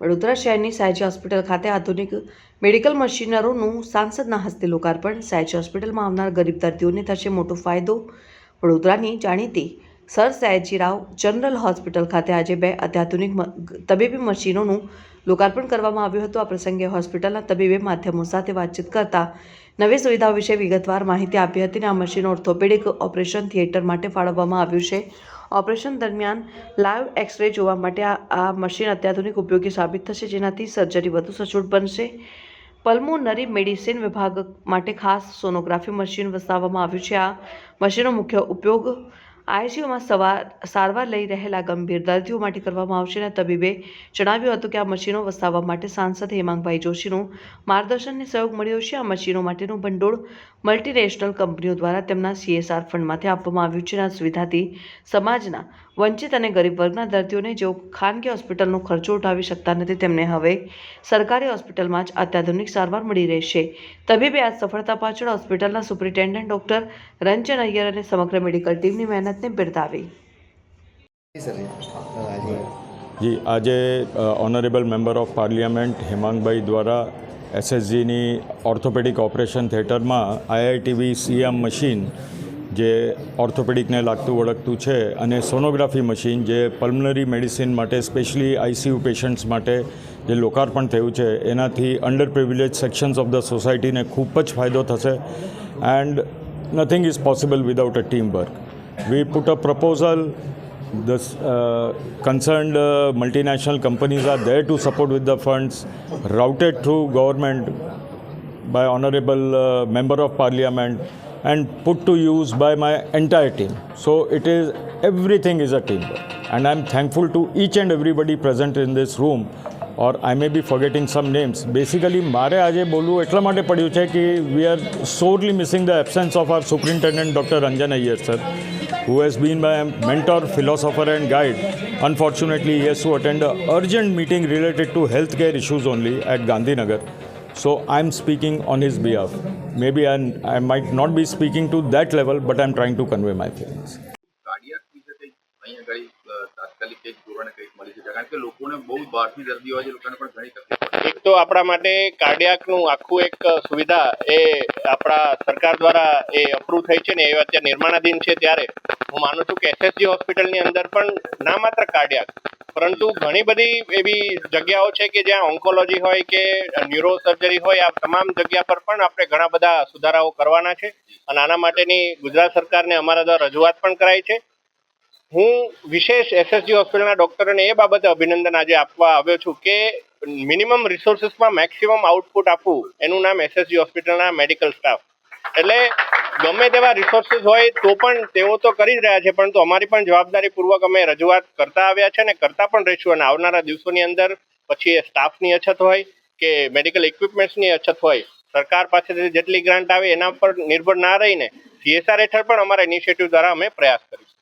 વડોદરા શહેરની સાયજી હોસ્પિટલ ખાતે આધુનિક મેડિકલ મશીનરોનું સાંસદના હસ્તે લોકાર્પણ. સાયજી હોસ્પિટલમાં આવનાર ગરીબ દર્દીઓને થશે મોટો ફાયદો. વડોદરાની જાણીતી સર સયાજીરાવ જનરલ હોસ્પિટલ ખાતે આજે બે અત્યાધુનિક તબીબી મશીનોનું લોકાર્પણ કરવામાં આવ્યું હતું. આ પ્રસંગે હોસ્પિટલના તબીબી માધ્યમો સાથે વાતચીત કરતા નવી સુવિધાઓ વિશે વિગતવાર માહિતી આપી હતી અને આ મશીનો ઓર્થોપેડિક ઓપરેશન થિયેટર માટે ફાળવવામાં આવ્યું છે. ઓપરેશન દરમિયાન લાઈવ એક્સરે જોવા માટે આ મશીન અત્યાધુનિક ઉપયોગી સાબિત થશે, જેનાથી સર્જરી વધુ સચોટ બનશે. પલ્મોનરી મેડિસિન વિભાગ માટે ખાસ સોનોગ્રાફી મશીન વસાવવામાં આવ્યું છે. આ મશીનનો મુખ્ય ઉપયોગ આઈસીયુમાં સવાર, સારવાર લઈ રહેલા ગંભીર દર્દીઓ માટે કરવામાં આવશે અને તબીબે જણાવ્યું હતું કે આ મશીનો વસાવવા માટે સાંસદ હેમાંગભાઈ જોશીનું માર્ગદર્શનને સહયોગ મળ્યો છે. આ મશીનો માટેનું ભંડોળ મલ્ટીનેશનલ કંપનીઓ દ્વારા તેમના સીએસઆર ફંડમાંથી આપવામાં આવ્યું છે. આ સુવિધાથી સમાજના વંચિત અને ગરીબ વર્ગના દર્દીઓને જેઓ ખાનગી હોસ્પિટલનો ખર્ચો ઉઠાવી શકતા નથી, તેમને હવે સરકારી હોસ્પિટલમાં જ અત્યાધુનિક સારવાર મળી રહેશે. તબીબે આ સફળતા પાછળ હોસ્પિટલના સુપ્રિન્ટેન્ડન્ટ ડોક્ટર રંજન અય્યર અને સમગ્ર મેડિકલ ટીમની મહેનતને બિરદાવી. જી, આજે honourable member of parliament Hemangbhai દ્વારા એસએસજીની ઓર્થોપેડિક ઓપરેશન થિયેટરમાં આઈઆઈટીવી સીએમ મશીન જે ઓર્થોપેડિકને લાગતું વળગતું છે અને સોનોગ્રાફી મશીન જે પલ્મનરી મેડિસિન માટે સ્પેશિયલી આઈસીયુ પેશન્ટ્સ માટે જે લોકાર્પણ થયું છે, એનાથી under privilege sections of the સોસાયટીને ખૂબ જ ફાયદો થશે. And nothing is possible without a team work We put a proposal The uh, concerned uh, multinational companies are there to support with the funds routed through government by honorable uh, member of parliament and put to use by my entire team. So it is everything is a teamwork, and I'm thankful to each and everybody present in this room. or I may be forgetting some names. Basically, મારે આજે બોલવું એટલા માટે પડ્યું છે કે we are sorely missing the absence of our superintendent Dr. Ranjan Iyer sir, who has been my mentor, philosopher and guide. Unfortunately, he has to attend a urgent meeting related to healthcare issues only at Gandhinagar. So I'm speaking on his behalf. Maybe I'm, I might not be speaking to that level, but I'm trying to convey my feelings. Cardiac વિશે કંઈક અહીંયા આગળ અ, તાત્કાલિક કંઈક ધોરણે કંઈક મળી શકે કારણ કે લોકોને બહુ બહારથી દર્દી હોય છે લોકોને પણ ઘણી તકલીફ પડે છે. એક તો આપણા માટે કાર્ડિયાકનું આખું એક સુવિધા એ આપણા સરકાર દ્વારા એ અપ્રૂવ થઈ છે ને એ અત્યારે નિર્માણાધીન છે ત્યારે. હું માનું છું કે એસએસજી હોસ્પિટલની અંદર પણ ના માત્ર કાર્ડિયાક, પરંતુ ઘણી બધી એવી જગ્યાઓ છે કે જ્યાં ઓન્કોલોજી હોય કે ન્યુરો સર્જરી હોય, આ તમામ જગ્યા પર પણ આપણે ઘણા બધા સુધારાઓ કરવાના છે અને આના માટેની ગુજરાત સરકારને અમારા દ્વારા રજૂઆત પણ કરાઈ છે. હું વિશેષ એસએસજી હોસ્પિટલના ડોક્ટરોને એ બાબતે અભિનંદન આજે આપવા આવ્યો છું કે મિનિમમ રિસોર્સિસમાં મેક્સિમમ આઉટપુટ આપવું. એનું નામ એસએસજી હોસ્પિટલના મેડિકલ સ્ટાફ. એટલે ગમે તેવા રિસોર્સિસ હોય તો પણ તેઓ તો કરી જ રહ્યા છે, પરંતુ અમારી પણ જવાબદારીપૂર્વક અમે રજૂઆત કરતા આવ્યા છે અને કરતા પણ રહીશું અને આવનારા દિવસોની અંદર પછી એ સ્ટાફની અછત હોય કે મેડિકલ ઇક્વિપમેન્ટ્સની અછત હોય, સરકાર પાસેથી જેટલી ગ્રાન્ટ આવે એના પર નિર્ભર ના રહીને સીએસઆર હેઠળ પણ અમારા ઇનિશિયેટિવ દ્વારા અમે પ્રયાસ કરીશું.